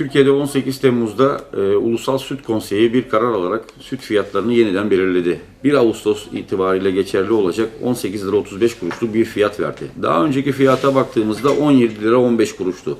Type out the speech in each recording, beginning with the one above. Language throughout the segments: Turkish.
Türkiye'de 18 Temmuz'da e, Ulusal Süt Konseyi bir karar alarak süt fiyatlarını yeniden belirledi. 1 Ağustos itibariyle geçerli olacak 18 lira 35 kuruşluk bir fiyat verdi. Daha önceki fiyata baktığımızda 17 lira 15 kuruştu.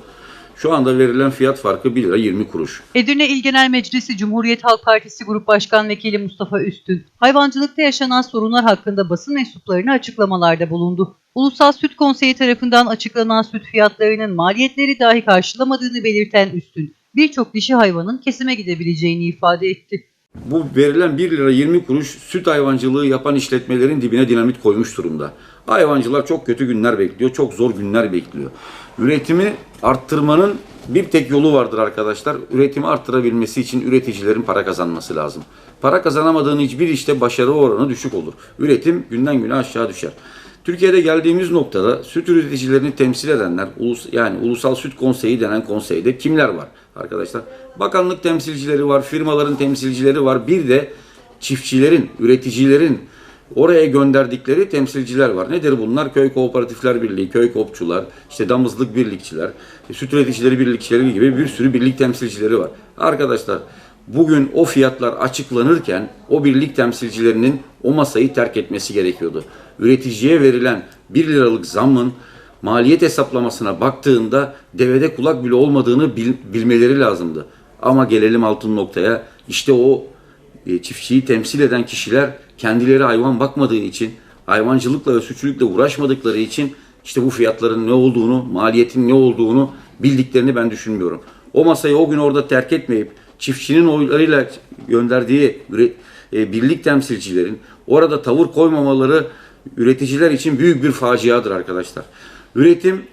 Şu anda verilen fiyat farkı 1 lira 20 kuruş. Edirne İl Genel Meclisi Cumhuriyet Halk Partisi Grup Başkan Vekili Mustafa Üstün, hayvancılıkta yaşanan sorunlar hakkında basın mensuplarına açıklamalarda bulundu. Ulusal Süt Konseyi tarafından açıklanan süt fiyatlarının maliyetleri dahi karşılamadığını belirten Üstün, birçok dişi hayvanın kesime gidebileceğini ifade etti. Bu verilen 1 lira 20 kuruş süt hayvancılığı yapan işletmelerin dibine dinamit koymuş durumda. Hayvancılar çok kötü günler bekliyor, çok zor günler bekliyor. Üretimi arttırmanın bir tek yolu vardır arkadaşlar. Üretimi arttırabilmesi için üreticilerin para kazanması lazım. Para kazanamadığın hiçbir işte başarı oranı düşük olur. Üretim günden güne aşağı düşer. Türkiye'de geldiğimiz noktada süt üreticilerini temsil edenler, yani Ulusal Süt Konseyi denen konseyde kimler var arkadaşlar? Bakanlık temsilcileri var, firmaların temsilcileri var. Bir de çiftçilerin, üreticilerin oraya gönderdikleri temsilciler var. Nedir bunlar? Köy Kooperatifler Birliği, köy kopçular, işte damızlık birlikçiler, süt üreticileri birlikçileri gibi bir sürü birlik temsilcileri var. Arkadaşlar bugün o fiyatlar açıklanırken o birlik temsilcilerinin o masayı terk etmesi gerekiyordu. Üreticiye verilen 1 liralık zammın maliyet hesaplamasına baktığında devede kulak bile olmadığını bil- bilmeleri lazımdı. Ama gelelim altın noktaya. İşte o e, çiftçiyi temsil eden kişiler kendileri hayvan bakmadığı için, hayvancılıkla ve sütçülükle uğraşmadıkları için işte bu fiyatların ne olduğunu, maliyetin ne olduğunu bildiklerini ben düşünmüyorum. O masayı o gün orada terk etmeyip çiftçinin oylarıyla gönderdiği e, birlik temsilcilerin orada tavır koymamaları üreticiler için büyük bir faciadır arkadaşlar. Üretim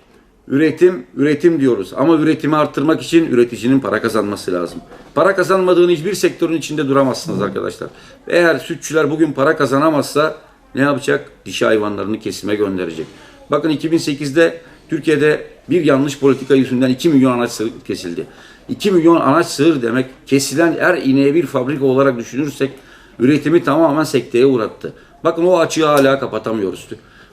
Üretim, üretim diyoruz. Ama üretimi arttırmak için üreticinin para kazanması lazım. Para kazanmadığın hiçbir sektörün içinde duramazsınız arkadaşlar. Eğer sütçüler bugün para kazanamazsa ne yapacak? Dişi hayvanlarını kesime gönderecek. Bakın 2008'de Türkiye'de bir yanlış politika yüzünden 2 milyon anaç sığır kesildi. 2 milyon anaç sığır demek kesilen her ineğe bir fabrika olarak düşünürsek üretimi tamamen sekteye uğrattı. Bakın o açığı hala kapatamıyoruz.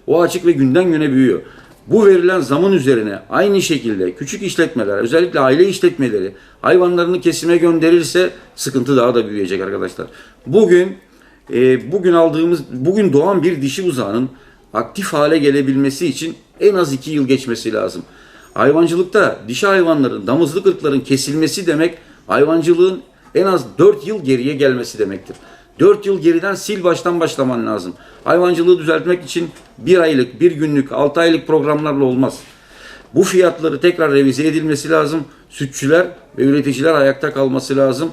O açık ve günden güne büyüyor. Bu verilen zamın üzerine aynı şekilde küçük işletmeler, özellikle aile işletmeleri hayvanlarını kesime gönderirse sıkıntı daha da büyüyecek arkadaşlar. Bugün e, bugün aldığımız, bugün doğan bir dişi buzağının aktif hale gelebilmesi için en az iki yıl geçmesi lazım. Hayvancılıkta dişi hayvanların, damızlık ırkların kesilmesi demek hayvancılığın en az 4 yıl geriye gelmesi demektir. 4 yıl geriden sil baştan başlaman lazım. Hayvancılığı düzeltmek için bir aylık, bir günlük, 6 aylık programlarla olmaz. Bu fiyatları tekrar revize edilmesi lazım. Sütçüler ve üreticiler ayakta kalması lazım.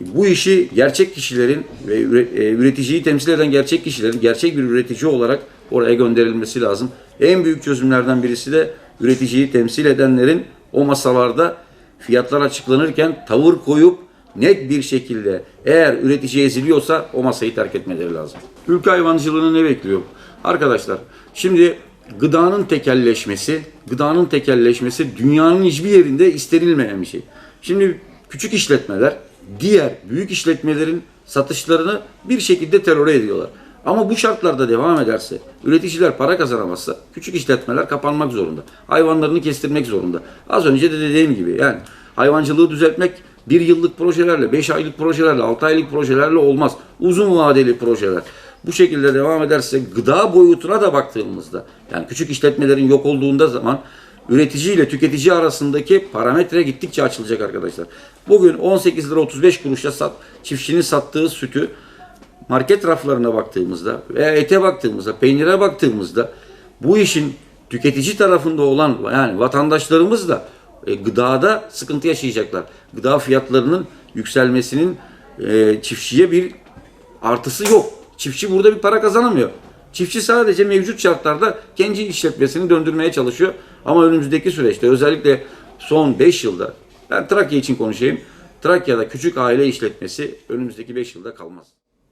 Bu işi gerçek kişilerin ve e, üreticiyi temsil eden gerçek kişilerin gerçek bir üretici olarak oraya gönderilmesi lazım. En büyük çözümlerden birisi de üreticiyi temsil edenlerin o masalarda fiyatlar açıklanırken tavır koyup net bir şekilde eğer üretici eziliyorsa o masayı terk etmeleri lazım. Ülke hayvancılığını ne bekliyor? Arkadaşlar şimdi gıdanın tekelleşmesi, gıdanın tekelleşmesi dünyanın hiçbir yerinde istenilmeyen bir şey. Şimdi küçük işletmeler diğer büyük işletmelerin satışlarını bir şekilde teröre ediyorlar. Ama bu şartlarda devam ederse, üreticiler para kazanamazsa küçük işletmeler kapanmak zorunda. Hayvanlarını kestirmek zorunda. Az önce de dediğim gibi yani hayvancılığı düzeltmek bir yıllık projelerle, beş aylık projelerle, altı aylık projelerle olmaz. Uzun vadeli projeler. Bu şekilde devam ederse gıda boyutuna da baktığımızda yani küçük işletmelerin yok olduğunda zaman üretici ile tüketici arasındaki parametre gittikçe açılacak arkadaşlar. Bugün 18 lira 35 kuruşa sat, çiftçinin sattığı sütü market raflarına baktığımızda veya ete baktığımızda, peynire baktığımızda bu işin tüketici tarafında olan yani vatandaşlarımız da e, gıdada sıkıntı yaşayacaklar. Gıda fiyatlarının yükselmesinin e, çiftçiye bir artısı yok. Çiftçi burada bir para kazanamıyor. Çiftçi sadece mevcut şartlarda kendi işletmesini döndürmeye çalışıyor. Ama önümüzdeki süreçte özellikle son 5 yılda ben Trakya için konuşayım. Trakya'da küçük aile işletmesi önümüzdeki 5 yılda kalmaz.